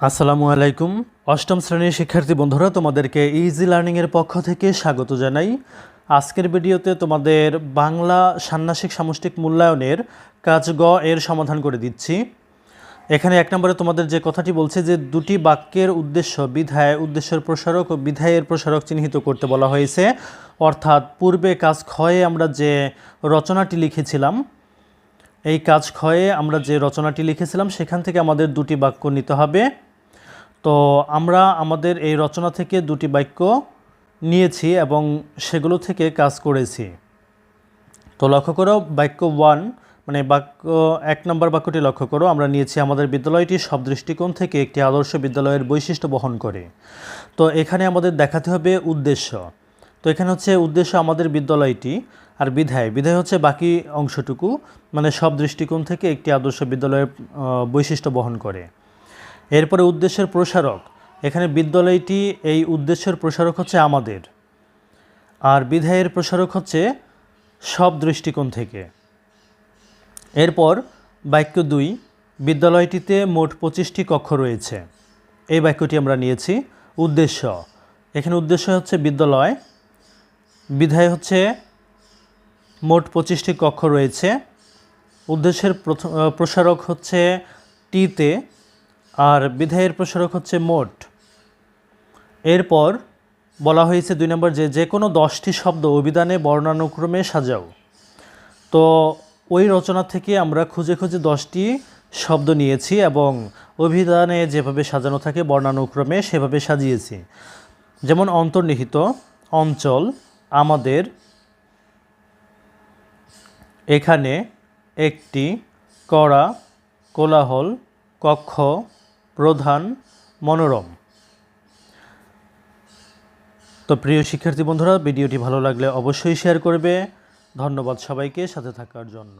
আসসালামু আলাইকুম। অষ্টম শ্রেণির শিক্ষার্থী বন্ধুরা, তোমাদেরকে ইজি লার্নিংয়ের পক্ষ থেকে স্বাগত জানাই। আজকের ভিডিওতে তোমাদের বাংলা ষান্মাসিক সামষ্টিক মূল্যায়নের কাজ গ এর সমাধান করে দিচ্ছি। এখানে এক নম্বরে তোমাদের যে কথাটি বলছে যে দুটি বাক্যের উদ্দেশ্য, বিধায়, উদ্দেশ্যের প্রসারক ও বিধায়ের প্রসারক চিহ্নিত করতে বলা হয়েছে। অর্থাৎ পূর্বে কাজ ক্ষয়ে আমরা যে রচনাটি লিখেছিলাম, এই কাজ ক্ষয়ে আমরা যে রচনাটি লিখেছিলাম, সেখান থেকে আমাদের দুটি বাক্য নিতে হবে। তো আমরা আমাদের এই রচনা থেকে দুটি বাক্য নিয়েছি এবং সেগুলো থেকে কাজ করেছি। তো লক্ষ্য করো, বাক্য ওয়ান মানে বাক্য, এক নম্বর বাক্যটি লক্ষ্য করো। আমরা নিয়েছি আমাদের বিদ্যালয়টি সব দৃষ্টিকোণ থেকে একটি আদর্শ বিদ্যালয়ের বৈশিষ্ট্য বহন করে। তো এখানে আমাদের দেখাতে হবে উদ্দেশ্য। তো এখানে হচ্ছে উদ্দেশ্য আমাদের বিদ্যালয়টি আর বিধায়। বিধায় হচ্ছে বাকি অংশটুকু মানে সব দৃষ্টিকোণ থেকে একটি আদর্শ বিদ্যালয়ের বৈশিষ্ট্য বহন করে। এরপরে উদ্দেশ্যের প্রসারক। এখানে বিদ্যালয়টি এই উদ্দেশ্যের প্রসারক হচ্ছে আমাদের। আর বিধায়ের প্রসারক হচ্ছে সব দৃষ্টিকোণ থেকে। এরপর বাক্য দুই, বিদ্যালয়টিতে মোট পঁচিশটি কক্ষ রয়েছে। এই বাক্যটি আমরা নিয়েছি উদ্দেশ্য। এখানে উদ্দেশ্য হচ্ছে বিদ্যালয়। বিধায় হচ্ছে মোট পঁচিশটি কক্ষ রয়েছে। উদ্দেশ্যের প্রসারক হচ্ছে টিতে আর বিধায়ের প্রসারক হচ্ছে মোট। এরপর বলা হয়েছে দুই নম্বর যে যে কোনো দশটি শব্দ অভিধানে বর্ণানুক্রমে সাজাও। তো ওই রচনা থেকে আমরা খুঁজে খুঁজে দশটি শব্দ নিয়েছি এবং অভিধানে যেভাবে সাজানো থাকে, বর্ণানুক্রমে সেভাবে সাজিয়েছি। যেমন অন্তর্নিহিত, অঞ্চল, আমাদের, এখানে একটি, কড়া, কোলাহল, কক্ষ প্রধান মনোরম। তো প্রিয় শিক্ষার্থী বন্ধুরা, ভিডিওটি ভালো লাগলে অবশ্যই শেয়ার করবে। ধন্যবাদ সবাইকে সাথে থাকার জন্য।